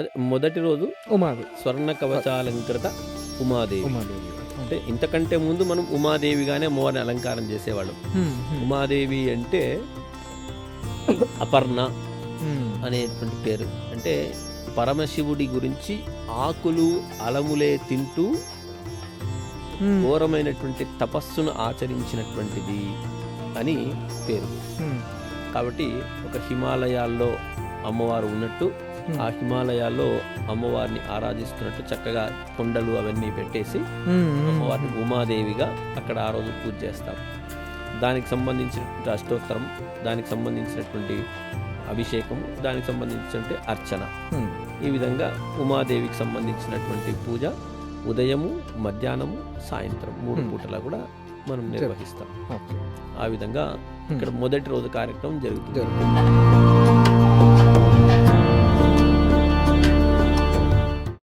అదే మొదటి రోజు ఉమాది స్వర్ణ కవచాలంకృత ఉమాదేవి. ఉమాదేవి. అంటే ఇంతకంటే ముందు మనం ఉమాదేవిగానే అమ్మవారిని అలంకారం చేసేవాళ్ళం. ఉమాదేవి అంటే అపర్ణ. అనేటువంటి పేరు. అంటే పరమశివుడి గురించి ఆకులు అలములే తింటూ ఘోరమైనటువంటి తపస్సును ఆచరించినటువంటిది అని పేరు. కాబట్టి ఒక హిమాలయాల్లో అమ్మవారు ఉన్నట్టు ఆ హిమాలయాల్లో అమ్మవారిని ఆరాధిస్తున్నట్టు చక్కగా కొండలు అవన్నీ పెట్టేసి అమ్మవారిని ఉమాదేవిగా అక్కడ ఆ రోజు పూజ చేస్తాం. దానికి సంబంధించినటువంటి అష్టోత్తరం దానికి సంబంధించినటువంటి అభిషేకం దానికి సంబంధించినటువంటి అర్చన. ఈ విధంగా ఉమాదేవికి సంబంధించినటువంటి పూజ ఉదయము మధ్యాహ్నము సాయంత్రం మూడు. పూటలా కూడా మనం నిర్వహిస్తాం. ఆ విధంగా ఇక్కడ మొదటి రోజు కార్యక్రమం జరుగుతుంది.